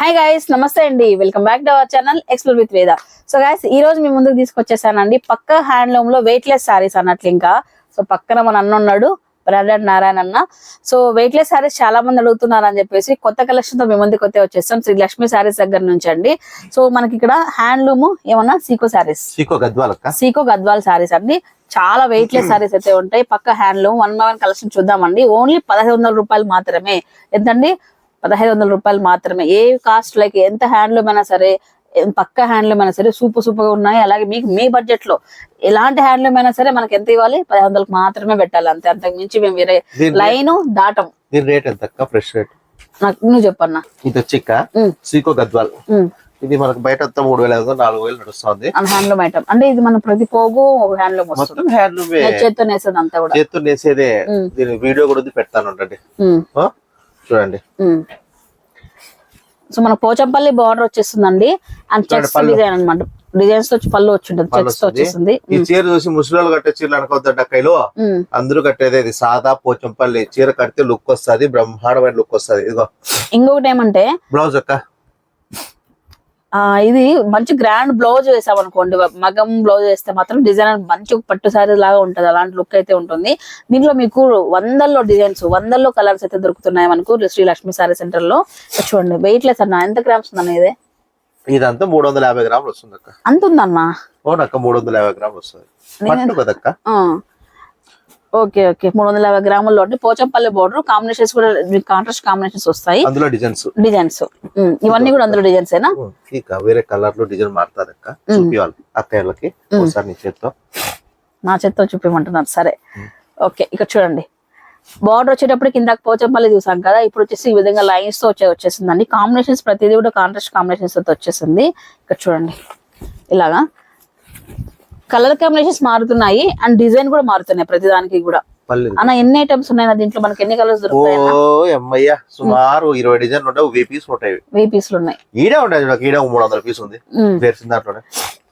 Hi guys namaste అండి. Welcome back to our channel explore with Veda so guys ఈ రోజు మీ ముందుకు తీసుకొచ్చేసానండి. పక్క హ్యాండ్లూమ్లో వెయిట్ లెస్ సారీస్ అన్నట్లు ఇంకా. సో పక్కన మన అన్న ఉన్నాడు బ్రాండెడ్ నారాయణ అన్న. సో వెయిట్ లెస్ సారీస్ చాలా మంది అడుగుతున్నారు అని చెప్పేసి కొత్త కలెక్షన్తో మీ ముందుకు వచ్చే వచ్చేస్తాం. శ్రీ లక్ష్మి సారీస్ దగ్గర నుంచి అండి. సో మనకి ఇక్కడ హ్యాండ్లూమ్ ఏమన్నా సీకో సారీస్ సీకో గద్వాలక్క సీకో గద్వాల్ సారీస్ అండి. చాలా వెయిట్ లెస్ సారీస్ అయితే ఉంటాయి. పక్క handloom one by one collection చూద్దామండి. ఓన్లీ పదహైదు వందల రూపాయలు మాత్రమే. ఎంతండి? పదహైదు వందల రూపాయలు మాత్రమే. ఏ కాస్ట్ లైక్ ఎంత హ్యాండ్లూమ్ అయినా సరే పక్క హ్యాండ్లూమ్ అయినా సరే సూపర్ సూపర్గా ఉన్నాయి. అలాగే మీకు మీ బడ్జెట్లో ఎలాంటి హ్యాండ్లూమ్ అయినా సరే మనకి ఎంత ఇవ్వాలి? పది వందలకు మాత్రమే పెట్టాలి అంతే. అంతకు మించి మేము వేరే లైన్ దాటం. దీని రేట్ ఎంత ఫ్రెష్ రేట్? నాకు నువ్వు చెప్పన్నా. ఇది వచ్చి ఉమ్, సీకో గద్వాల్. ఇది మనకు బయట మూడు వేల ఐదు నాలుగు వేలు నడుస్తుంది. హ్యాండ్లూమ్ ఐటమ్ అంటే ఇది మన ప్రతి పోగు హ్యాండ్లూమ్ వస్తుంది. హ్యాండ్లూమే చేత్తో నేసేది అంతా కూడా. చేత్తు నేసేదే. దీని వీడియో కూడా పెడతాను ఉండండి? చూడండి. సో మన పోచంపల్లి బార్డర్ వచ్చేస్తుందండి. And checks. డిజైన్ అన్నమాట. డిజైన్స్ వచ్చి పళ్ళు వచ్చి ఉంటుంది పళ్ళు చెక్స్. వచ్చేస్తుంది. ఈ చీర చూసి ముసలి కట్టే చీరలు అనుకోవద్దంట కైలో అందరూ కట్టేది ఇది. సాదా పోచంపల్లి. చీర కడితే లుక్ వస్తుంది బ్రహ్మాండమైన లుక్ వస్తుంది. ఇదిగో. ఇంకొకటి ఏమంటే బ్లౌజ్ అక్క. ఇది మంచి గ్రాండ్ బ్లౌజ్ వేసాం అనుకోండి మగం బ్లౌజ్ వేస్తే మాత్రం డిజైన్ మంచి పట్టు సారీ లాగా ఉంటది అలాంటి లుక్ అయితే ఉంటుంది. దీంట్లో మీకు వందల్లో డిజైన్స్ వందల్లో కలర్స్ అయితే దొరుకుతున్నాయి మనకు శ్రీ లక్ష్మి సారీ సెంటర్లో. చూడండి వెయిట్ లెస్ అన్న ఎంత గ్రామ్స్ ఉందన్న ఇది? ఇదంతా మూడు వందల యాభై గ్రాములు వస్తుంది అక్క అంత ఉందన్న మూడు వందల యాభై గ్రాములు వస్తుంది. Okay okay. మూడు వందల యాభై గ్రాముల్లో పోచంపల్లి బోర్డర్ కాంబినేషన్స్ కూడా కాంట్రాస్ట్ కాంబినేషన్స్ వస్తాయి. అందులో డిజైన్స్ డిజైన్స్ ఇవన్నీ కూడా అందులో డిజైన్స్ ఏనా? ఇక వేరే కలర్లో డిజైన్ మారుతుంది అక్క. ఒకసారి నీ చేత్తో. నా చేత్తో చూపించమంటున్నారు సరే. ఓకే ఇక్కడ చూడండి. బార్డర్ వచ్చేటప్పుడు కింద పోచంపల్లి చూసాం కదా ఇప్పుడు వచ్చేసి ఈ విధంగా లైన్స్తో వచ్చే వచ్చేసిందండి కాంబినేషన్స్ ప్రతిదీ కూడా కాంట్రాస్ట్ కాంబినేషన్స్తో వచ్చేసింది ఇక్కడ చూడండి. ఇలాగా. కలర్ కాంబినేషన్స్ మారుతున్నాయి అండ్ డిజైన్ కూడా మారుతున్నాయి ప్రతిదానికి కూడా. అన్న ఎన్ని ఐటమ్స్ ఉన్నాయి దీంట్లో మనకి ఎన్ని కలర్స్ దొరుకుతాయి అమ్మయ్య సుమారు ఇరవై డిజైన్ ఉంటాయి వెయ్యి పీస్ ఉంటాయి. వెయ్యి పీసులు ఉన్నాయి. ఈడే ఉంటాయి మూడు వందల పీస్ ఉంది. దాంట్లోనే.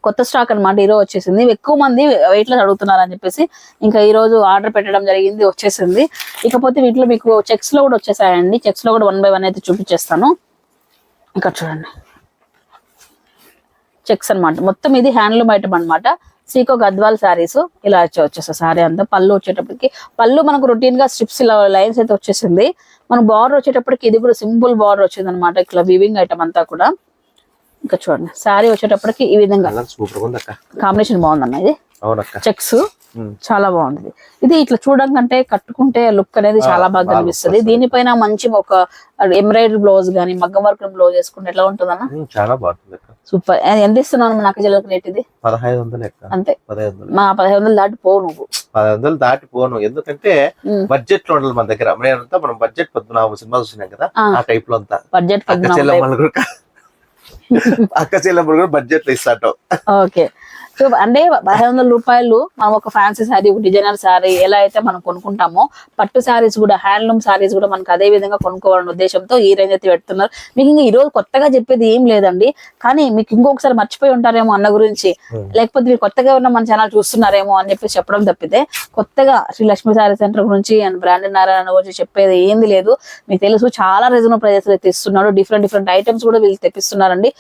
కొత్త స్టాక్ అన్నమాట ఈరోజు వచ్చేసింది. ఎక్కువ మంది వెయిట్లో అడుగుతున్నారు అని చెప్పేసి ఇంకా ఈ రోజు ఆర్డర్ పెట్టడం జరిగింది వచ్చేసింది. ఇకపోతే వీటిలో మీకు చెక్స్లో కూడా వచ్చేసాయండి. చెక్స్లో కూడా వన్ బై వన్ అయితే చూపించేస్తాను. ఇక్కడ చూడండి. చెక్స్ అన్నమాట. మొత్తం ఇది హ్యాండ్లూమ్ ఐటమ్ అన్నమాట. సీకో గద్వాల్ శారీస్ ఇలా వచ్చే వచ్చేస్తాయి శారీ అంతా. పళ్ళు వచ్చేటప్పటికి పళ్ళు మనకు రొటీన్గా స్ట్రిప్స్ ఇలా లైన్స్ అయితే వచ్చేసింది. మన బార్డర్ వచ్చేటప్పటికి ఇది కూడా సింపుల్ బార్డర్ వచ్చింది అనమాట ఇట్లా వివింగ్ ఐటమ్ అంతా కూడా. ఇంకా చూడండి శారీ వచ్చేటప్పటికి ఈ విధంగా. కాంబినేషన్ బాగుందన్న ఇది. చెక్స్. చాలా బాగుంది. ఇది ఇట్లా చూడడం కంటే కట్టుకుంటే లుక్ అనేది చాలా బాగా కనిపిస్తుంది. దీనిపైన మంచి ఒక ఎంబ్రాయిడరీ బ్లౌజ్ గానీ మగ్గం వర్క్ బ్లౌజ్ వేసుకుంటే ఎట్లా ఉంటుందన్న? చాలా బాగుంటుంది సూపర్. ఎంత ఇస్తున్నాను నాకు జిల్లకు రేట్ ఇది? పదహైదు వందలు అంతే. పదహైదు వందలు. మా పదిహేను వందలు దాటి పోవు నువ్వు. పదహైదు వందలు దాటిపోను ఎందుకంటే. బడ్జెట్లో ఉండాలి మన దగ్గర. నేనంతా మనం బడ్జెట్ పద్మనాభ సినిమా చూసినాం కదా ఆ. ఆ టైప్లో అంతా. బడ్జెట్ అక్క చెల్లెమ్మలు కూడా అక్క చెల్లెమ్మలు కూడా బడ్జెట్లో ఇస్తాటో ఓకే. సో అంటే పదిహేను వందల రూపాయలు మనం ఒక ఫ్యాన్సీ శారీ ఒక డిజైనర్ శారీ ఎలా అయితే మనం కొనుక్కుంటామో పట్టు శారీస్ కూడా హ్యాండ్లూమ్ శారీస్ కూడా మనకు అదే విధంగా కొనుక్కోవాలనే ఉద్దేశంతో ఈ రేంజ్ అయితే పెడుతున్నారు. మీకు ఇంకా ఈ రోజు కొత్తగా చెప్పేది ఏం లేదండి. కానీ మీకు ఇంకొకసారి మర్చిపోయి ఉంటారేమో అన్న గురించి. Hmm. లేకపోతే మీరు కొత్తగా ఉన్న మన ఛానల్ చూస్తున్నారేమో అని చెప్పి చెప్పడం తప్పితే కొత్తగా శ్రీ లక్ష్మీ శారీ సెంటర్ గురించి అండ్ బ్రాండెడ్ నారాయణ గురించి చెప్పేది ఏంది లేదు. మీకు తెలుసు చాలా రీజనబుల్ ప్రైజెస్ అయితే ఇస్తున్నాడు డిఫరెంట్ డిఫరెంట్ ఐటమ్స్ కూడా వీళ్ళు తెప్పిస్తున్నారండి.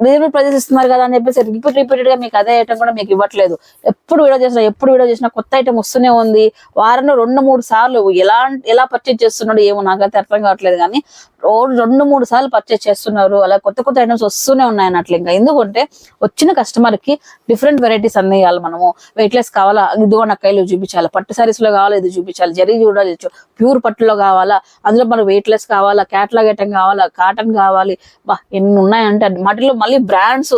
రీజనబుల్ ప్రైజెస్ ఇస్తున్నారు కదా అని చెప్పేసి రిపీట్ రిపీటెడ్గా మీకు అదే ఐటమ్ కూడా మీకు ఇవ్వట్లేదు. ఎప్పుడు వీడియో చేసినా ఎప్పుడు వీడియో చేసినా కొత్త ఐటమ్ వస్తూనే ఉంది. వారంలో రెండు మూడు సార్లు ఎలా ఎలా పర్చేజ్ చేస్తున్నాడు ఏమో నాకైతే అర్థం కావట్లేదు కానీ రోజు రెండు మూడు సార్లు పర్చేజ్ చేస్తున్నారు. అలా కొత్త కొత్త ఐటమ్స్ వస్తూనే ఉన్నాయి అన్నట్లు ఇంకా. ఎందుకంటే వచ్చిన కస్టమర్కి డిఫరెంట్ వెరైటీస్ అన్ని మనము. వెయిట్ లెస్ కావాలా? ఇదిగో నా కైలు చూపించాలి. పట్టు సారీస్లో కావాలా? ఇది చూపించాలి. జరీ చూడాలి. ప్యూర్ పట్టులో కావాలా? అందులో మనకు వెయిట్ లెస్ కావాలా? క్యాట్లాగ్ ఐటమ్ కావాలా? కాటన్ కావాలి? బా ఎన్ని ఉన్నాయంటే వాటిలో మళ్ళీ బ్రాండ్స్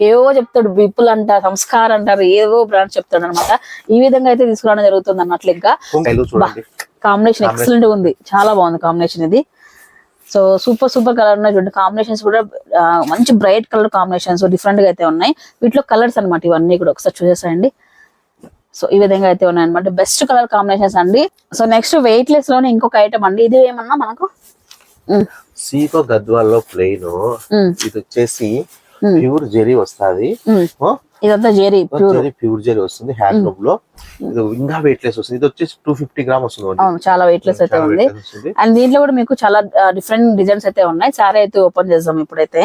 ఏవో చెప్తాడు విపుల్ అంట సంస్కార్ అంటారు ఏవో బ్రాండ్స్ చెప్తాడు అనమాట ఈ విధంగా అయితే తీసుకురావడం జరుగుతుంది అన్నట్లు ఇంకా కాంబినేషన్ ఎక్సలెంట్ ఉంది. చాలా బాగుంది కాంబినేషన్ ఇది. సో సూపర్ సూపర్ కలర్ ఉన్నాయి చూడండి. కాంబినేషన్స్ కూడా మంచి బ్రైట్ కలర్ కాంబినేషన్స్ డిఫరెంట్గా అయితే ఉన్నాయి. వీటిలో కలర్స్ అన్నమాట ఇవన్నీ కూడా ఒకసారి చూసేసాయండి. సో ఈ విధంగా అయితే ఉన్నాయి అనమాట బెస్ట్ కలర్ కాంబినేషన్స్ అండి. సో నెక్స్ట్ వెయిట్ లెస్లోనే ఇంకొక ఐటమ్ అండి. ఇది ఏమన్నా మనకు? సీకో గద్వాల్లో ప్లెయిన్ ఇది వచ్చేసి ప్యూర్ జెరీ వస్తాది. ఇదంతా జెరీ ప్యూర్ ప్యూర్ జెరీ వస్తుంది హ్యాండ్ లూమ్లో. ఇది ఇంకా వెయిట్ లెస్ వస్తుంది. ఇది వచ్చేసి టూ ఫిఫ్టీ గ్రామ్ వస్తుంది చాలా వెయిట్ లెస్ అయితే ఉంది. అండ్ దీంట్లో కూడా మీకు చాలా డిఫరెంట్ డిజైన్స్ అయితే ఉన్నాయి. సారీ అయితే ఓపెన్ చేద్దాం ఇప్పుడైతే.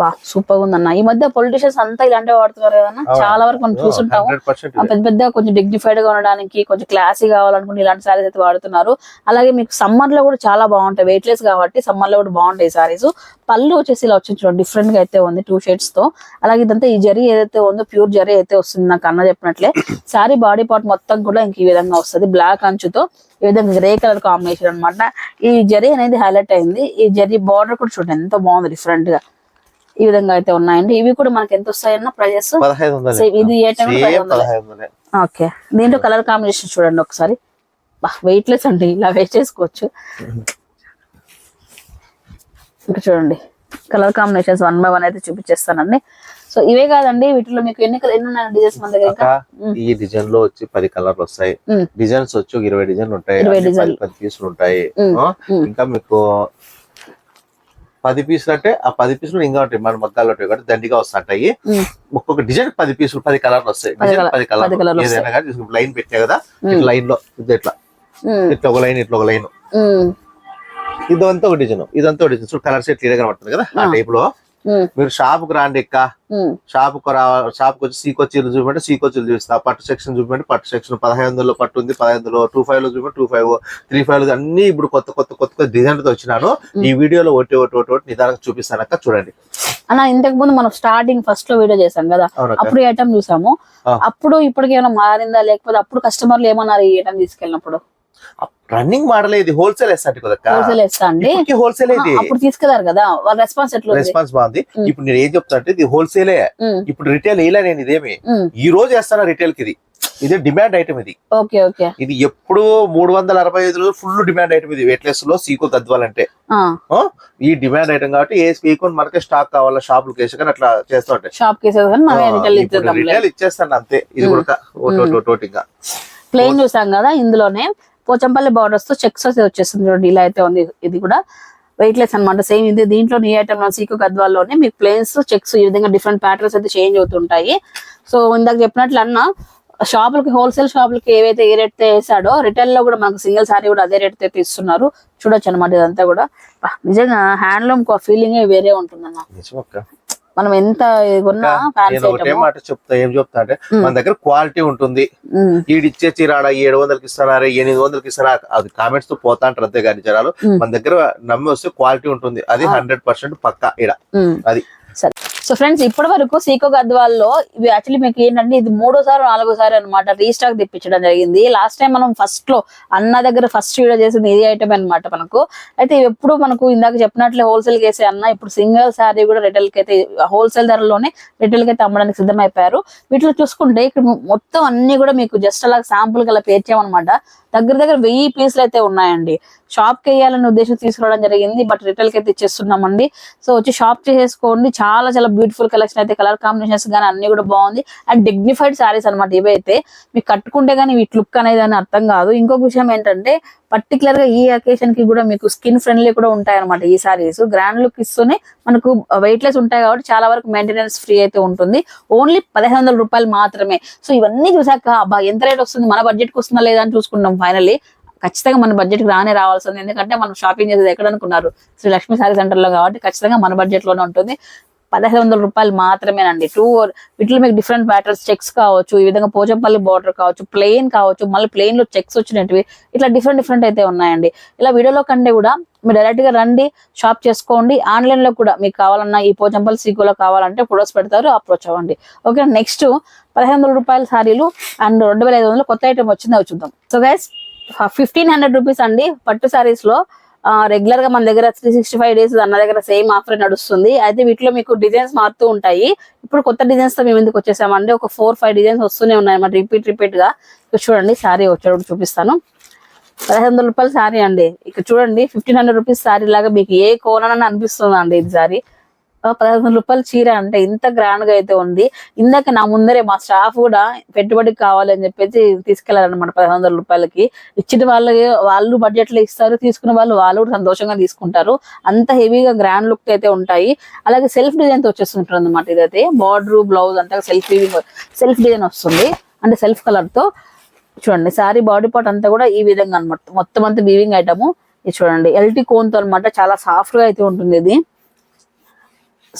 వా సూపర్ ఉందన్న. ఈ మధ్య పొలిటీషియన్స్ అంతా ఇలాంటివి వాడుతున్నారు కదన్నా. చాలా వరకు మనం చూస్తుంటాము పెద్ద పెద్ద కొంచెం డిగ్నిఫైడ్గా ఉండడానికి కొంచెం క్లాసీ కావాలనుకుంటే ఇలాంటి సారీస్ అయితే వాడుతున్నారు. అలాగే మీకు సమ్మర్లో కూడా చాలా బాగుంటాయి. వెయిట్ లెస్ కాబట్టి సమ్మర్లో కూడా బాగుంటాయి సారీస్ పళ్ళు వచ్చేసి ఇలా వచ్చి చూడండి. డిఫరెంట్గా అయితే ఉంది టూ షేడ్స్తో. అలాగే ఇదంతా ఈ జరీ ఏదైతే ఉందో ప్యూర్ జరీ అయితే వస్తుంది నాకు అన్న చెప్పినట్లే. సారీ బాడీ పార్ట్ మొత్తం కూడా ఇంక ఈ విధంగా వస్తుంది. బ్లాక్ అంచుతో ఈ విధంగా గ్రే కలర్ కాంబినేషన్ అన్నమాట. ఈ జరీ అనేది హైలైట్ అయింది. ఈ జరీ బార్డర్ కూడా చూడండి ఎంత బాగుంది డిఫరెంట్గా. ఈ విధంగా అయితే ఉన్నాయండి. ఇవి కూడా మనకి ఎంత వస్తాయన్న ప్రైజెస్? ఇది ఏ ఓకే. దీంట్లో కలర్ కాంబినేషన్ చూడండి ఒకసారి. వెయిట్ లెస్ అండి. ఇలా వేస్ట్ చేసుకోవచ్చు. ఇంకా చూడండి. Colour combinations one by one అయితే చూపించేస్తానండి. సో ఇవే కాదండి. వీటిలో మీకు ఎన్ని కలర్ ఎన్ని ఉన్నాయి డిజైన్స్ మన దగ్గర ఈ డిజైన్లో వచ్చి పది కలర్లు వస్తాయి. డిజైన్స్ వచ్చి ఇరవై డిజైన్లు ఉంటాయి. పది పీసులు ఉంటాయి. ఇంకా మీకు పది పీసులు అంటే ఆ పది పీసులు ఇంకా ఉంటాయి మన మగ్గాలు ఉంటాయి కాబట్టి దండిగా వస్తుంటాయి. ఒక్కొక్క డిజైన్ పది పీసులు పది కలర్లు వస్తాయి పది డిజైన్ కలర్- పది ఏదైనా కానీ లైన్ పెట్టా కదా లైన్లో ఇట్లా. ఇట్లా ఒక లైన్ ఇట్లా ఒక లైన్. ఇదంతా ఒక డిజైన్ ఇదంతా ఒక డిజైన్ కలర్ సెట్ క్లియర్ కనబడుతుంది కదా ఆ. టైప్లో. మీరు షాప్కు రాండి ఎక్క. షాప్కు రా షాప్కు వచ్చి సీకొచ్చీలు చూపండి సీకొచ్చీలు చూపిస్తా. పట్టు సెక్షన్ చూపండి పట్టు సెక్షన్. పదహైదు వందలు పట్టు ఉంది పదహైదు వందలు టూ ఫైవ్లో చూపండి టూ ఫైవ్ త్రీ ఫైవ్లో అన్ని ఇప్పుడు కొత్త కొత్త కొత్త కొత్త డిజైన్తో వచ్చినాను ఈ వీడియోలో ఒకటి ఒకటి ఒకటి ఒకటి నిదానంగా చూపిస్తానక్క చూడండి. అన్న ఇంతకు ముందు మనం స్టార్టింగ్ ఫస్ట్లో వీడియో చేసాం కదా. అప్పుడు ఐటమ్ చూసాము. అప్పుడు ఇప్పటికి ఏమైనా మారిందా? లేకపోతే అప్పుడు కస్టమర్లు ఏమన్నారు ఈ ఐటమ్ తీసుకెళ్ళినప్పుడు? రన్నింగ్ మోడల్ ఇది హోల్సేల్ వేస్తాంటి కదక్క హోల్సేల్ అండి. హోల్సేల్ ఇది. అప్పుడు తీసుకెళ్ళారు కదా వాళ్ళ రెస్పాన్స్ ఎట్లా ఉంది? రెస్పాన్స్ బాగుంది. ఇప్పుడు నేను ఏం చెప్తా అంటే ఇది హోల్సేలే. ఇప్పుడు రిటైల్ వేయలే నేను ఇదేమి. ఈ రోజు వేస్తాను రిటైల్కి ఇది. ఇది డిమాండ్ ఐటమ్ ఇది. Okay okay. ఇది ఎప్పుడు మూడు వందల అరవై ఐదు ఫుల్ డిమాండ్ ఐటమ్ ఇది. వెయిట్లెస్లో సీకో ఆ? ఈ డిమాండ్ ఐటమ్ కాబట్టి ఏ స్పీకర్ మనకే స్టాక్ కావాలా షాప్ కేసు కానీ అట్లా చేస్తూ ఉంటాయి. షాప్ రిటైల్ ఇచ్చేస్తాను అంతే. ఇది. కూడా ప్లేన్ చూసాం కదా ఇందులోనే. పోచంపల్లి బార్డర్స్తో చెక్స్ వచ్చేస్తుంది చూడండి. ఇలా అయితే ఉంది ఇది కూడా. వెయిట్ లెస్ అనమాట సేమ్ ఇది. దీంట్లో ఈ ఐటమ్ సీకు గద్వాల్లోనే మీకు ప్లేన్స్ చెక్స్ ఈ విధంగా డిఫరెంట్ ప్యాటర్న్స్ అయితే చేంజ్ అవుతుంటాయి. సో ఇందాక చెప్పినట్లు అన్న షాపులకి హోల్సేల్ షాపులకి ఏవైతే ఏ రేట్ వేసాడో రిటైల్లో కూడా మనకు సింగిల్ సారీ కూడా అదే రేట్ అయితే ఇస్తున్నారు చూడొచ్చు అనమాట ఇదంతా కూడా. నిజంగా హ్యాండ్లూమ్ ఫీలింగ్ వేరే ఉంటుందన్న. మనం ఎంత కొన్నా చెప్తా ఏం చెప్తా అంటే. మన దగ్గర క్వాలిటీ ఉంటుంది. ఈడిచ్చే చీరాడ ఏడు వందలకి ఇస్తారా ఎనిమిది వందలకి ఇస్తారా అది కామెంట్స్తో పోతా అంటారు అంతే కానీ జనాలు. మన దగ్గర నమ్మి వస్తే క్వాలిటీ ఉంటుంది. అది. హండ్రెడ్ పర్సెంట్ పక్కా ఇడ అది. సో ఫ్రెండ్స్ ఇప్పటి వరకు సీకో గద్వాల్లో ఇవి యాక్చువల్లీ మీకు ఏంటంటే ఇది మూడోసారి నాలుగోసారి అనమాట రీస్టాక్ తెప్పించడం జరిగింది. లాస్ట్ టైం మనం ఫస్ట్లో అన్న దగ్గర ఫస్ట్ వీడియో చేసింది ఇది ఐటమ్ అన్నమాట మనకు. అయితే ఎప్పుడు మనకు ఇందాక చెప్పినట్లే హోల్సేల్ కేసే అన్న ఇప్పుడు సింగిల్ శారీ కూడా రిటైల్కి అయితే హోల్సేల్ ధరలోనే రిటైల్కి అయితే అమ్మడానికి సిద్ధమైపోయారు. వీటిలో చూసుకుంటే ఇక్కడ మొత్తం అన్ని కూడా మీకు జస్ట్ అలా శాంపుల్ గల అలా పేర్చామన్నమాట దగ్గర దగ్గర వెయ్యి పీసులు అయితే ఉన్నాయండి. షాప్కి వేయాలనే ఉద్దేశం తీసుకురావడం జరిగింది. బట్ రిటైల్కి అయితే ఇచ్చేస్తున్నామండి. సో వచ్చి షాప్ చేసేసుకోండి. చాలా చాలా బ్యూటిఫుల్ కలెక్షన్ అయితే కలర్ కాంబినేషన్స్ కానీ అన్ని కూడా బాగుంది. అండ్ డిగ్నిఫైడ్ సారీస్ అనమాట ఇవైతే. మీకు కట్టుకుంటే కానీ వీటి లుక్ అనేది అని అర్థం కాదు. ఇంకొక విషయం ఏంటంటే పర్టికులర్గా ఈ అకేషన్కి కూడా మీకు స్కిన్ ఫ్రెండ్లీ కూడా ఉంటాయి అనమాట ఈ సారీస్ గ్రాండ్ లుక్ ఇస్తూనే మనకు వెయిట్ లెస్ ఉంటాయి కాబట్టి చాలా వరకు మెయింటెనెన్స్ ఫ్రీ అయితే ఉంటుంది. ఓన్లీ పదిహేను వందల రూపాయలు మాత్రమే. సో ఇవన్నీ చూసాక అబ్బా ఎంత రేట్ వస్తుంది? మన బడ్జెట్కి వస్తుందా లేదా అని చూసుకుంటాం ఫైనల్లీ ఖచ్చితంగా మన బడ్జెట్కి రానే రావాల్సింది. ఎందుకంటే మనం షాపింగ్ చేసేది ఎక్కడ అనుకున్నారు? శ్రీ లక్ష్మీ సారీ సెంటర్లో కాబట్టి ఖచ్చితంగా మన బడ్జెట్లోనే ఉంటుంది. పదహైదు వందల రూపాయలు మాత్రమేనండి. టూ వీటిలో మీకు డిఫరెంట్ ప్యాటర్న్స్ చెక్స్ కావచ్చు ఈ విధంగా పోచంపల్లి బార్డర్ కావచ్చు ప్లెయిన్ కావచ్చు మళ్ళీ ప్లెయిన్లో చెక్స్ వచ్చినట్టువి. ఇట్లా డిఫరెంట్ డిఫరెంట్ అయితే ఉన్నాయండి. ఇలా వీడియోలో కంటే కూడా మీరు డైరెక్ట్గా రండి షాప్ చేసుకోండి. ఆన్లైన్లో కూడా మీకు కావాలన్నా ఈ పోచంపల్లి సీకోలో కావాలంటే ఫొటోస్ పెడతారు అప్రోచ్ అవ్వండి. ఓకే నెక్స్ట్ పదహైదు వందల రూపాయల సారీలు అండ్ రెండు వేల ఐదు వందలు కొత్త ఐటమ్ వచ్చింది అవి చూద్దాం. So guys fifteen hundred rupees అండి పట్టు సారీస్లో. రెగ్యులర్గా మన దగ్గర త్రీ సిక్స్టీ ఫైవ్ డేస్ అన్న దగ్గర సేమ్ ఆఫర్ నడుస్తుంది. అయితే వీటిలో మీకు డిజైన్స్ మారుతూ ఉంటాయి. ఇప్పుడు కొత్త డిజైన్స్తో మేము ఎందుకు వచ్చేసామండి ఒక ఫోర్ ఫైవ్ డిజైన్స్ వస్తూనే ఉన్నాయి అన్నమాట. రిపీట్ రిపీట్గా. చూడండి సారీ వచ్చేటప్పుడు చూపిస్తాను. పదిహేను వందల రూపాయల శారీ అండి. ఇక్కడ చూడండి ఫిఫ్టీన్ హండ్రెడ్ రూపీస్ శారీ లాగా మీకు ఏ కోనని అనిపిస్తుంది అండి ఇది శారీ పదహారు వందల రూపాయల చీర అంటే ఇంత గ్రాండ్గా అయితే ఉంది. ఇందాక నా ముందరే మా స్టాఫ్ కూడా పెట్టుబడికి కావాలి అని చెప్పేసి తీసుకెళ్ళారనమాట పదహారు వందల రూపాయలకి. ఇచ్చిన వాళ్ళకి వాళ్ళు బడ్జెట్లో ఇస్తారు తీసుకున్న వాళ్ళు వాళ్ళు కూడా సంతోషంగా తీసుకుంటారు. అంత హెవీగా గ్రాండ్ లుక్ అయితే ఉంటాయి. అలాగే సెల్ఫ్ డిజైన్తో వచ్చేస్తుంటారు అనమాట ఇదైతే. బార్డర్ బ్లౌజ్ అంతా సెల్ఫ్ సెల్ఫ్ డిజైన్ వస్తుంది. అంటే సెల్ఫ్ కలర్తో. చూడండి సారీ బాడీ పార్ట్ అంతా కూడా ఈ విధంగా అనమాట మొత్తం అంతా వీవింగ్ ఐటమ్ ఇది చూడండి ఎల్టీ కోన్తో అనమాట చాలా సాఫ్ట్గా అయితే ఉంటుంది ఇది.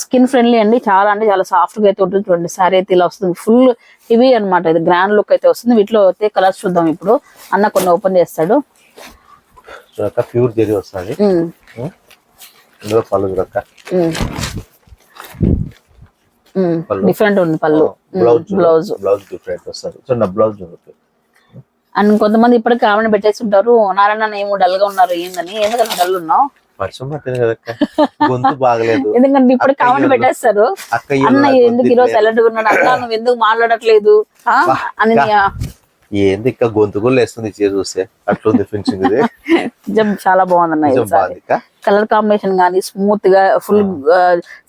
స్కిన్ ఫ్రెండ్లీ అండి. చాలా అంటే చాలా సాఫ్ట్గా అయితే ఉంటుంది చూడండి. సారీ అయితే ఇలా వస్తుంది. ఫుల్ హెవీ అన్నమాట ఇది. గ్రాండ్ లుక్ అయితే వస్తుంది. వీటిలో అయితే కలర్స్ చూద్దాం ఇప్పుడు. అన్న కొన్ని ఓపెన్ చేస్తాడు. ప్యూర్ జరీ వస్తుంది. డిఫరెంట్ ఉంది పళ్ళు. Blouse blouse. బ్లౌజ్ డిఫరెంట్ వస్తుంది. బ్లౌజ్ అండ్ కొంతమంది ఇప్పటికి కామన్ పెట్టేసి ఉంటారు నారాయణ ఏమో డల్గా ఉన్నారు ఏందని. ఎందుకంటే డల్ ఉన్నావు? వర్షం పట్టింది కదక్క గొంతు బాగలేదు. ఎందుకంటే ఇప్పుడు అక్కయ్యలు. పెట్టేస్తారు. అక్క అన్న ఎందుకు ఈరోజు గా ఉన్నాడు? అన్న నువ్వు ఎందుకు మాట్లాడట్లేదు? అని ఏంది ఇంకా గొంతు కూడా లేస్తుంది చీర చూస్తే? అట్లుంది ఫినిషింగ్ ఇది నిజం చాలా బాగుంది. కలర్ కాంబినేషన్ గానీ స్మూత్గా ఫుల్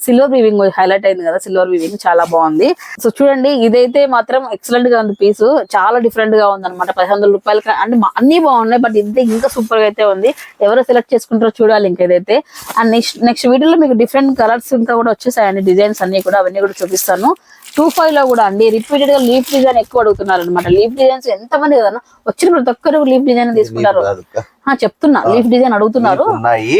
సిల్వర్ వీవింగ్ హైలైట్ అయింది కదా సిల్వర్ వీవింగ్ చాలా బాగుంది. సో చూడండి ఇదైతే మాత్రం ఎక్సలెంట్గా ఉంది పీస్ చాలా డిఫరెంట్గా ఉంది అనమాట పదిహేను వందల రూపాయలు అంటే అన్ని బాగున్నాయి బట్ ఇది ఇంకా సూపర్గా అయితే ఉంది. ఎవరు సెలెక్ట్ చేసుకుంటారో చూడాలి ఇంకా ఇదైతే అండ్ నెక్స్ట్ నెక్స్ట్ వీడియోలో మీకు డిఫరెంట్ కలర్స్ ఇంకా కూడా వచ్చేసాయండి డిజైన్స్ అన్ని కూడా అవన్నీ కూడా చూపిస్తాను. టూ ఫైవ్లో కూడా అండి రిపీటెడ్గా లీఫ్ డిజైన్ ఎక్కువ అడుగుతున్నారు అనమాట లీఫ్ డిజైన్స్ ఎంత మంది కదా వచ్చిన ప్రతి ఒక్కరు లీఫ్ డిజైన్ తీసుకుంటారు. చెప్తున్నా లీఫ్ డిజైన్ అడుగుతున్నారు. ఉన్నాయి.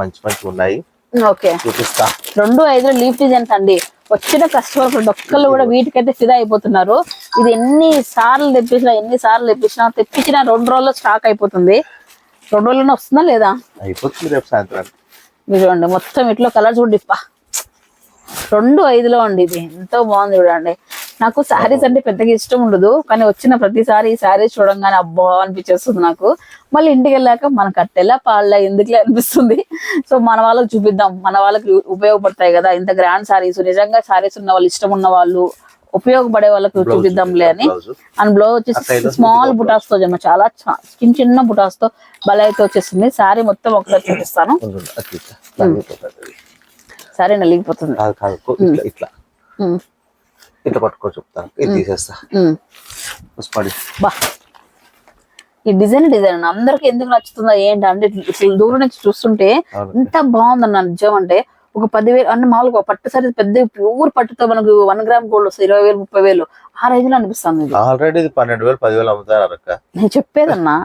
మంచి మంచి ఉన్నాయి. ఓకే. చూపిస్తా. రెండు ఐదు లీఫ్ డిజైన్స్ అండి. వచ్చిన కస్టమర్ ప్రతి ఒక్కళ్ళు కూడా వీటికైతే ఫిదా అయిపోతున్నారు. ఇది ఎన్ని సార్లు తెప్పించినా ఎన్ని సార్లు తెప్పించినా తెప్పించిన రెండు రోజుల్లో స్టాక్ అయిపోతుంది. రెండు రోజుల్లోనే వస్తుందా లేదా? అయిపోతుంది రేపు సాయంత్రం చూడండి మొత్తం ఇట్లా కలర్ చూడండి ఇప్ప రెండు ఐదులో అండి ఇది. ఎంతో బాగుంది చూడండి. నాకు శారీస్ అంటే పెద్దగా ఇష్టం ఉండదు. కానీ వచ్చిన ప్రతిసారి ఈ శారీస్ చూడంగానే అబ్బా అనిపించేస్తుంది నాకు. మళ్ళీ ఇంటికి వెళ్ళాక మన కట్టెలా పాళ్ళ ఎందుకులే అనిపిస్తుంది. సో మన వాళ్ళకి చూపిద్దాం. మన వాళ్ళకి ఉపయోగపడతాయి కదా. ఇంత గ్రాండ్ శారీస్ నిజంగా శారీస్ ఉన్న వాళ్ళు ఇష్టం ఉన్న వాళ్ళు ఉపయోగపడే వాళ్ళకి చూపిద్దాంలే అని. అండ్ బ్లౌజ్ వచ్చేసి స్మాల్ బుటాస్తో జమ చాలా చిన్న చిన్న బుటాస్తో అయితే వచ్చేసింది. శారీ మొత్తం ఒకసారి చూపిస్తాను. శారీ నలిగిపోతుంది కాదు కాదు ఇట్లా ఇట్లా. ఇట్లా పట్టుకో చెప్తాను. ఇది తీసేస్తా. పుష్పడి బా. ఈ డిజైన్ డిజైన్ అందరికి ఎందుకు నచ్చుతుందో ఏంటి అంటే ఇట్లా దూరం నుంచి చూస్తుంటే. ఎంత బాగుందన్న నిజం అంటే ఒక పదివేలు అంటే మామూలుగా పట్టు సారీ పెద్ద ప్యూర్ పట్టుతో మనకు వన్ గ్రామ్ గోల్డ్ వస్తుంది ఇరవై వేలు ముప్పై వేలు. ఆ రేంజ్లో అనిపిస్తుంది ఆల్రెడీ పన్నెండు వేలు పదివేలు అమ్ముతారు నేను చెప్పేదన్నా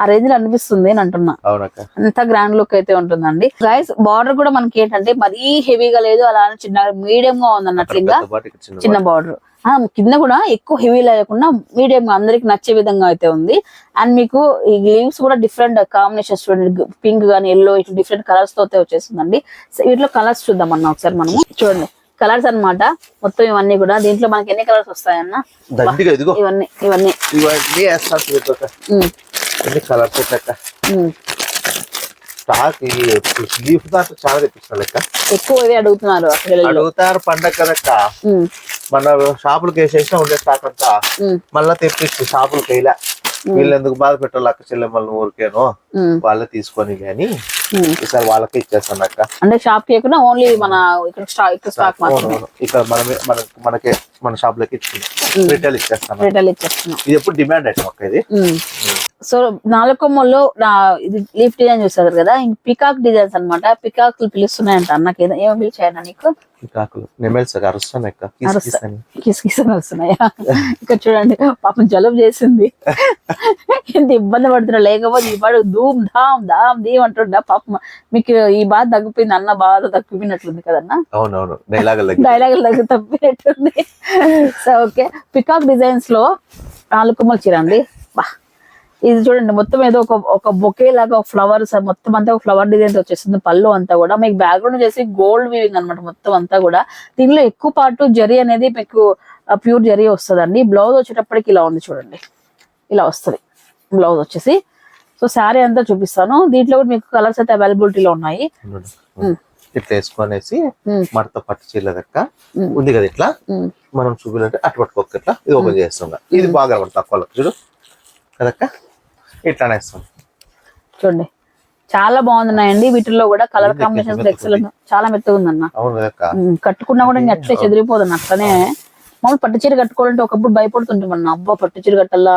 ఆ రేంజ్లో అనిపిస్తుంది అని అంటున్నా. అంత గ్రాండ్ లుక్ అయితే ఉంటుందండి. గైస్ బార్డర్ కూడా మనకి ఏంటంటే మరీ హెవీగా లేదు అలా చిన్న మీడియం గా ఉంది అన్నట్లు ఇంకా పెద్ద పాటు ఇక్కడ చిన్న చిన్న బార్డర్. కింద కూడా ఎక్కువ హెవీ లేకుండా మీడియం అందరికి నచ్చే విధంగా అయితే ఉంది. అండ్ మీకు ఈ లీవ్స్ కూడా డిఫరెంట్ కాంబినేషన్స్ చూడండి. పింక్ గానీ ఎల్లో ఇట్లా డిఫరెంట్ కలర్స్తో అయితే వచ్చేసిందండి సో వీటిలో కలర్స్ చూద్దాం అన్న ఒకసారి మనము. చూడండి. కలర్స్ అన్నమాట. మొత్తం ఇవన్నీ కూడా. దీంట్లో మనకి ఎన్ని కలర్స్ వస్తాయన్న? ఇవన్నీ ఇవన్నీ. కలర్స్. స్టాక్ లీఫ్ దాంట్లో చాలా తెప్పిస్తాను లెక్క. ఎక్కువ అడుగుతున్నారు అడుగుతారు పండగ కదక్క మన షాపులకి వేసేసినా ఉండే స్టాక్ అంతా మళ్ళా తెప్పించి షాపులకి వేయలే. వీళ్ళు ఎందుకు బాధ పెట్టాలి అక్క చెల్లెమ్మల్ని ఊరికేను? వాళ్ళే తీసుకొని కానీ. ఈసారి వాళ్ళకే ఇచ్చేస్తాను అక్క. అంటే షాప్ చేయకుండా ఓన్లీ మన ఇక్కడ స్టాక్ ఇక్కడ మనమే మన మనకే మన షాప్లోకి ఇచ్చింది రిటైల్ ఇచ్చేస్తాను. రిటైల్ ఇచ్చేస్తున్నాం. ఇది ఎప్పుడు డిమాండ్ ఐటమ్ అక్క ఇది? సో నాలుగు కొమ్మల్లో నా ఇది లీఫ్ డిజైన్ చూస్తారు కదా ఇంక పికాక్ డిజైన్స్ అన్నమాట. పికాక్ పిలుస్తున్నాయంట అన్నకి ఏమో పిలిచాయన నీకు? వస్తున్నాయా ఇక్కడ చూడండి పాపం జలుబు చేసింది. ఎంత ఇబ్బంది పడుతున్నా లేకపోతే ఈ పాడు ధూమ్ ధామ్ ధామ్ ధీమ్ అంటుండ పాపం. మీకు ఈ బాధ తగ్గిపోయింది అన్న బాధ తగ్గిపోయినట్లుంది కదన్నా? అవునవును డైలాగ్ డైలాగ్ దగ్గర తప్పినట్టుంది సో ఓకే. పికాక్ డిజైన్స్లో నాలుగు కొమ్మలు చీర అండి. బా. ఇది చూడండి మొత్తం ఏదో ఒక ఒక బొకే లాగా ఫ్లవర్స్ మొత్తం అంతా ఒక ఫ్లవర్ డిజైన్ వచ్చేస్తుంది పళ్ళు అంతా కూడా. మీకు బ్యాక్గ్రౌండ్ చేసి గోల్డ్ వీవింగ్ అన్నమాట మొత్తం అంతా కూడా. దీనిలో ఎక్కువ పార్ట్ జరీ అనేది మీకు ప్యూర్ జరీ వస్తుందండి. బ్లౌజ్ వచ్చేటప్పటికి ఇలా ఉంది చూడండి. ఇలా వస్తుంది. బ్లౌజ్ వచ్చేసి. సో శారీ అంతా చూపిస్తాను. దీంట్లో కూడా మీకు కలర్స్ అయితే అవైలబిలిటీలో ఉన్నాయి. ఇట్లా వేసుకొనేసి మడత పట్టు ఉమ్. ఉంది కదా ఇట్లా? మనం చూపించాలంటే అటు పట్టుకోక ఇట్లా ఇది ఓపెన్ చేస్తాం ఇది బాగా కనబడుతుంది తక్కువ చూడు. కదక్క? ఇట్లా వేస్తాం చూడండి. చాలా బాగున్నాయండి వీటిల్లో కూడా కలర్ కాంబినేషన్స్ మెత్తగా ఎక్సలెంట్ చాలా మెత్తగా ఉందన్న. కట్టుకున్నా కూడా అట్లే చెదిరిపోదన్న అట్లనే మామూలు పట్టు చీర కట్టుకోవాలంటే ఒకప్పుడు భయపడుతుంటాం అన్న అబ్బా పట్టు చీర కట్టాలా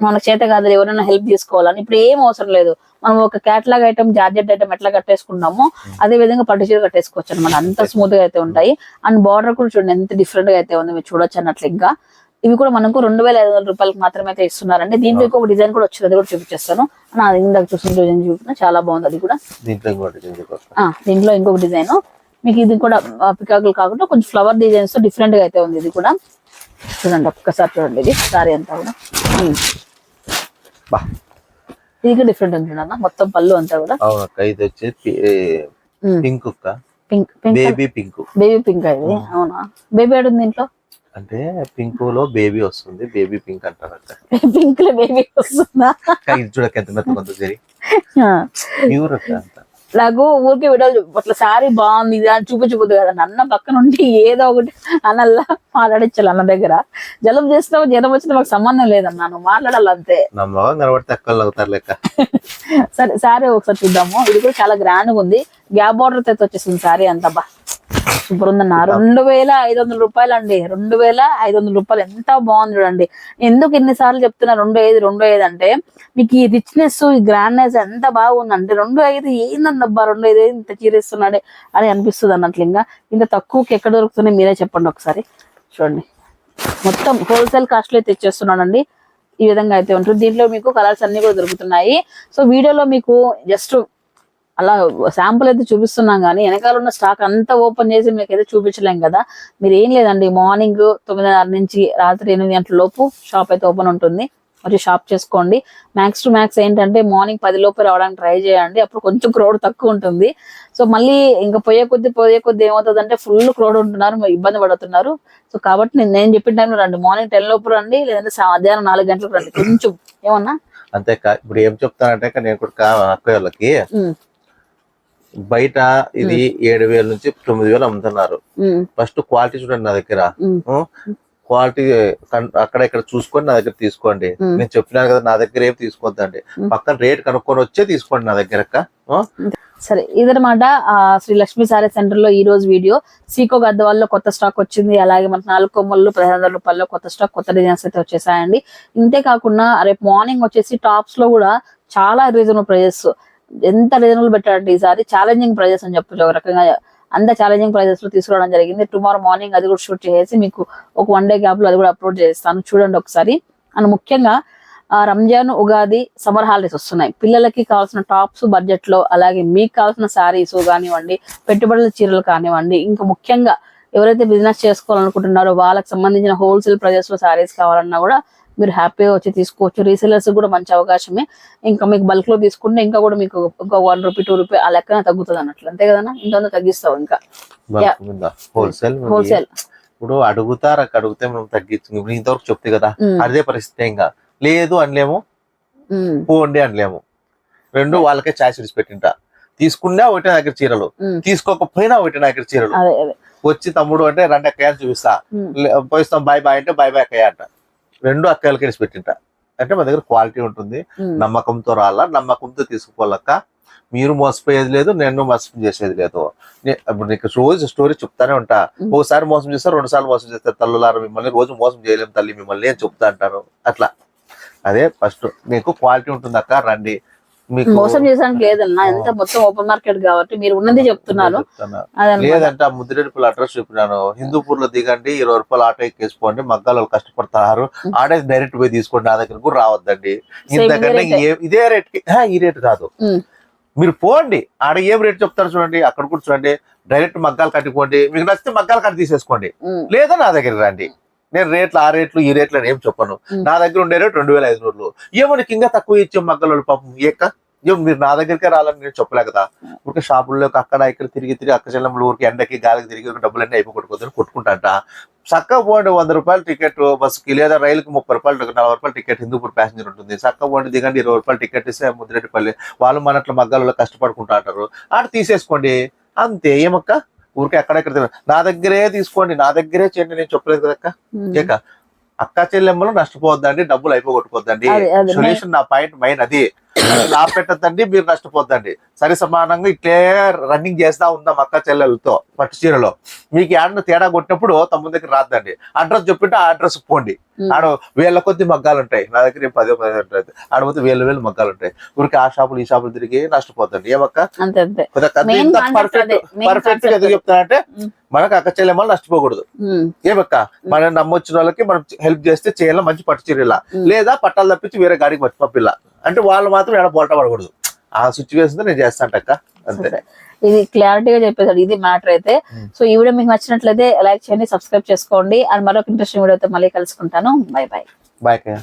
మనకు చేత కాదు ఎవరైనా హెల్ప్ తీసుకోవాలని ఇప్పుడు ఏం అవసరం లేదు. మనం ఒక క్యాట్లాగ్ ఐటమ్ జార్జెట్ ఐటమ్ ఎట్లా కట్టేసుకున్నామో అదే విధంగా పట్టు చీర కట్టేసుకోవచ్చు అనమాట అంత స్మూత్గా అయితే ఉంటాయి. అండ్ బార్డర్ కూడా చూడండి ఎంత డిఫరెంట్గా అయితే ఉంది మీరు చూడొచ్చు అన్నట్లు ఇంకా ఇవి కూడా మనకు రెండు వేల ఐదు వందల రూపాయలకి మాత్రమే అయితే ఇస్తున్నారండి. దీంట్లో ఇంకొక డిజైన్ కూడా వచ్చింది అది కూడా చూపించేస్తాను. నా అది ఇందాక చూసిన డిజైన్ చూపిన చాలా బాగుంది అది కూడా. దీంట్లో ఇంకొక డిజైన్. మీకు ఇది కూడా పికాకులు కాకుండా కొంచెం ఫ్లవర్ డిజైన్స్తో డిఫరెంట్గా అయితే ఉంది ఇది కూడా. చూడండి ఒక్కసారి చూడండి ఇది సారీ అంతా కూడా. ఇది కూడా డిఫరెంట్ ఉంది చూడన్న మొత్తం పళ్ళు అంతా కూడా. ఇది వచ్చి. Pink baby pink. Baby pink ఇది అవునా? బేబీ ఆడు ఉంది దీంట్లో? అంటే పింక్లో బేబీ వస్తుంది బేబీ పింక్ అంటారు పింక్లో బేబీ వస్తుందా ఇది చూడక ఎంత సరి ఆ. ప్యూర్ అంత. నాకు ఊరికే వీడియోలు అట్లా సారీ బాగుంది ఇది అని చూపించబోద్దు కదా. అన్న పక్కన ఉండి ఏదో ఒకటి అన్నల్లా మాట్లాడించాలి అన్న దగ్గర. జలం చేసినా జ్వరం వచ్చినా మాకు సంబంధం లేదన్నా నువ్వు మాట్లాడాలి అంతే కనబడితే అక్కలు అవుతారు లెక్క సరే సారీ ఒకసారి చూద్దాము. ఇది కూడా చాలా గ్రాండ్గా ఉంది. గ్యాప్ బార్డర్ అయితే వచ్చేసింది సారీ అంతా బా సూపర్ ఉందన్న రెండు వేల ఐదు వందల రూపాయలు అండి రెండు వేల ఐదు వందల రూపాయలు ఎంత బాగుంది చూడండి. ఎందుకు ఎన్నిసార్లు చెప్తున్నా రెండు ఐదు రెండు ఐదు అంటే మీకు ఈ రిచ్నెస్ ఈ గ్రాండ్నెస్ ఎంత బాగుందంటే రెండు ఐదు ఏందబ్బా రెండు ఐదు ఇంత చీరేస్తున్నాడే అని అనిపిస్తుంది అన్నట్లు ఇంకా. ఇంత తక్కువకి ఎక్కడ దొరుకుతున్నాయి మీరే చెప్పండి ఒకసారి. చూడండి. మొత్తం హోల్సేల్ కాస్ట్లో తెచ్చేస్తున్నానండి ఈ విధంగా అయితే ఉంటుంది. దీంట్లో మీకు కలర్స్ అన్ని కూడా దొరుకుతున్నాయి. సో వీడియోలో మీకు జస్ట్ అలా శాంపుల్ అయితే చూపిస్తున్నాం కానీ వెనకాల ఉన్న స్టాక్ అంతా ఓపెన్ చేసి మీకు అయితే చూపించలేం కదా. మీరు ఏం లేదండి మార్నింగ్ తొమ్మిదిన్నర నుంచి రాత్రి ఎనిమిది గంటల లోపు షాప్ అయితే ఓపెన్ ఉంటుంది. వచ్చి షాప్ చేసుకోండి. మ్యాక్స్ టు మ్యాక్స్ ఏంటంటే మార్నింగ్ పది లోపు రావడానికి ట్రై చేయండి. అప్పుడు కొంచెం క్రౌడ్ తక్కువ ఉంటుంది. సో మళ్ళీ ఇంకా పోయే కొద్ది పోయే కొద్ది ఏమవుతుంది అంటే ఫుల్ క్రౌడ్ ఉంటున్నారు ఇబ్బంది పడుతున్నారు. సో కాబట్టి నేను నేను చెప్పిన టైంలో రండి. మార్నింగ్ టెన్ లోపు రండి లేదంటే మధ్యాహ్నం నాలుగు గంటలకు రండి. కొంచెం ఏమన్నా? అంతే ఇప్పుడు ఏం చెప్తానంటే నేను కూడా కా- అక్క వాళ్ళకి బయట ఇది ఏడు వేల నుంచి తొమ్మిది వేలు అమ్ముతున్నారు. ఫస్ట్ క్వాలిటీ చూడండి నా దగ్గర. క్వాలిటీ అక్కడ ఇక్కడ చూసుకొని నా దగ్గర తీసుకోండి. నేను చెప్పినాను కదా నా దగ్గర ఏం తీసుకోవద్దండి. మ్మ్. పక్కన రేట్ కనుక్కొని వచ్చే తీసుకోండి నా దగ్గర? సరే ఇదనమాట ఆ, శ్రీ లక్ష్మీ సారీ సెంటర్లో ఈ రోజు వీడియో. సీకో గద్దవాల్లో కొత్త స్టాక్ వచ్చింది. అలాగే మనకు నాలుగు కొమ్మలు పదిహేను వందల రూపాయల్లో కొత్త స్టాక్ కొత్త డిజైన్స్ అయితే వచ్చేసాయండి. ఇంతే కాకుండా రేపు మార్నింగ్ వచ్చేసి టాప్స్లో కూడా చాలా రీజనబుల్ ప్రైజెస్. ఎంత రీజనబుల్ పెట్టారంటే ఈసారి ఛాలెంజింగ్ ప్రైజెస్ అని చెప్పచ్చు. ఒక రకంగా అంత ఛాలెంజింగ్ ప్రైజెస్లో తీసుకురావడం జరిగింది. టుమారో మార్నింగ్ అది కూడా షూట్ చేసి మీకు ఒక వన్ డే గ్యాప్లో అది కూడా అప్లోడ్ చేస్తాను. చూడండి ఒకసారి. అండ్ ముఖ్యంగా ఆ, రంజాన్ ఉగాది సమ్మర్ హాలిడేస్ వస్తున్నాయి. పిల్లలకి కావాల్సిన టాప్స్ బడ్జెట్లో అలాగే మీకు కావాల్సిన శారీస్ కానివ్వండి పెట్టుబడుల చీరలు కానివ్వండి ఇంకా ముఖ్యంగా ఎవరైతే బిజినెస్ చేసుకోవాలనుకుంటున్నారో వాళ్ళకి సంబంధించిన హోల్సేల్ ప్రైజెస్లో శారీస్ కావాలన్నా కూడా మీరు హ్యాపీగా వచ్చి తీసుకోవచ్చు. రీసేలర్స్ కూడా మంచి అవకాశమే. ఇంకా మీకు బల్క్లో తీసుకుంటే ఇంకా కూడా మీకు ఒక వన్ రూపీ టూ రూపీ ఆ లెక్కన తగ్గుతుంది అన్నట్లు. అంతే కదా ఇంకా తగ్గిస్తావు ఇంకా. హోల్సేల్ హోల్సేల్ ఇప్పుడు అడుగుతారు అక్కడ అడిగితే మనం తగ్గించు ఇప్పుడు ఇంతవరకు చెప్తే కదా మ్మ్. అదే పరిస్థితి ఇంకా. లేదు అనలేము. పోండి అనలేము. రెండు వాళ్ళకే ఛాయిస్ విడిచి పెట్టింటా. తీసుకున్నా ఒకటే దగ్గర చీరలు. మ్మ్. తీసుకోకపోయినా ఒకటే దగ్గర చీరలు. వచ్చి తమ్ముడు అంటే రెండు అని చూపిస్తా. పోయిస్తాం బాయ్ బాయ్ అంటే బాయ్ బాయ్ అక్కయ్య అంట. రెండు అక్కయ్యలకి విడిచి పెట్టింటా. అంటే మా దగ్గర క్వాలిటీ ఉంటుంది. మ్మ్. నమ్మకంతో రాలా నమ్మకంతో తీసుకోవాలక్క. మీరు మోసపోయేది లేదు నేను మోసం చేసేది లేదు. ఇప్పుడు నీకు రోజు స్టోరీ చెప్తానే ఉంటా. ఒకసారి మోసం చేస్తారు రెండు సార్లు మోసం చేస్తారు తల్లులారు మిమ్మల్ని రోజు మోసం చేయలేము తల్లి మిమ్మల్ని చెప్తా అంటారు. అట్లా. అదే ఫస్ట్ మీకు క్వాలిటీ ఉంటుంది అక్క రండి. మోసం చేసానికి లేదన్నా ఎంత మొత్తం ఓపెన్ మార్కెట్ కాబట్టి మీరు ఉన్నది చెప్తున్నారు చెప్తున్నా. అదనమాట. లేదంటే ఆ ముద్దిరెడ్డిపల్లి అడ్రస్ చెప్పినాను. హిందూపూర్లో దిగండి ఇరవై రూపాయలు ఆటో ఎక్కేసుకోండి మగ్గాలు వాళ్ళు కష్టపడతారు. ఆడే డైరెక్ట్ పోయి తీసుకోండి నా దగ్గర కూడా రావద్దండి. ఇంతకన్నా ఇదే రేట్ ఈ రేట్ కాదు. మీరు పోండి. ఆడ ఏం రేట్ చెప్తారు చూడండి. అక్కడ కూడా చూడండి. డైరెక్ట్ మగ్గాలు కట్టుకోండి. మీకు నచ్చితే మగ్గాలు కట్టి తీసేసుకోండి. లేదా నా దగ్గర రండి. నేను రేట్లు ఆ రేట్లు ఈ రేట్లు అని ఏం చెప్పను. నా దగ్గర ఉండే రేట్ రెండు వేల ఐదు నూరులు. ఏమో నీకు ఇంకా తక్కువ ఇచ్చే మగ్గలు పాపం. ఏక ఏం మీరు నా దగ్గరికే రాలని నేను చెప్పలే కదా. ఊరికే షాపుల్లోకి అక్కడ ఇక్కడ తిరిగి తిరిగి అక్క చెల్లెమ్మలు ఊరికి ఎండకి గాలికి తిరిగి డబ్బులన్నీ అయిపోగొట్టుకోదని కొట్టుకుంటాంట చక్కగా పోండి వంద రూపాయలు టికెట్ బస్సుకి లేదా రైలుకి ముప్పై రూపాయలు నలభై రూపాయలు టికెట్ హిందూపూర్ ప్యాసింజర్ ఉంటుంది. చక్కగా పోండి దిగండి ఇరవై రూపాయలు టికెట్ ఇస్తే ముద్దిరెడ్డిపల్లి వాళ్ళు మనట్ల మగ్గాలలో కష్టపడుకుంటా అంటారు. ఆడ తీసేసుకోండి. అంతే ఏమక్క? ఊరికే అక్కడెక్కడ తిరగ- నా దగ్గరే తీసుకోండి నా దగ్గరే చేయండి నేను చెప్పలేదు కదక్క. ఏక? అక్క చెల్లెమ్మలు నష్టపోవద్దండి డబ్బులు అయిపోగొట్టుకోవద్దండి. సొల్యూషన్ నా పాయింట్ మైన్ అది. లాభ పెట్టద్దండి మీరు నష్టపోద్దండి. సరి సమానంగా ఇట్లే రన్నింగ్ చేస్తా ఉందాం అక్క చెల్లెలతో పట్టు చీరలో. మీకు ఏడన్నా తేడా కొట్టినప్పుడు తమ్ముడి దగ్గర రాద్దండి. అడ్రస్ చెప్పింటే ఆ అడ్రస్ పోండి. ఆడ వేల కొద్ది మగ్గాలు ఉంటాయి నా దగ్గర పదే పదే ఉంటుంది ఆడపోతే వేల వేలు మగ్గాలు ఉంటాయి ఊరికి ఆ షాపులు ఈ షాపులు తిరిగి నష్టపోద్దండి. ఏమక్క? పర్ఫెక్ట్ పర్ఫెక్ట్ ఎందుకు చెప్తానంటే. మనకు అక్క చెల్లెమ్మలు నష్టపోకూడదు. ఏమక్క? మనం నమ్మొచ్చిన వాళ్ళకి మనం హెల్ప్ చేస్తే చేయాలి మంచి పట్టు చీరలా. లేదా పట్టాలు తప్పించి వేరే గాడికి పచ్చి పంపిల్ల. అంటే వాళ్ళు మాత్రం ఎక్కడ బోల్ట పడకూడదు. ఆ సిచ్యువేషన్ నేను చేస్తాను అక్క. అంతే. ఇది క్లారిటీగా చెప్పేసాడు. ఇది మ్యాటర్ అయితే. సో ఈ వీడియో మీకు నచ్చినట్లయితే లైక్ చేయండి సబ్స్క్రైబ్ చేసుకోండి. అండ్ మరొక ఇంట్రెస్టింగ్ వీడియోతో మళ్ళీ కలుసుకుంటాను. బై బై బాయ్ అక్కయ్య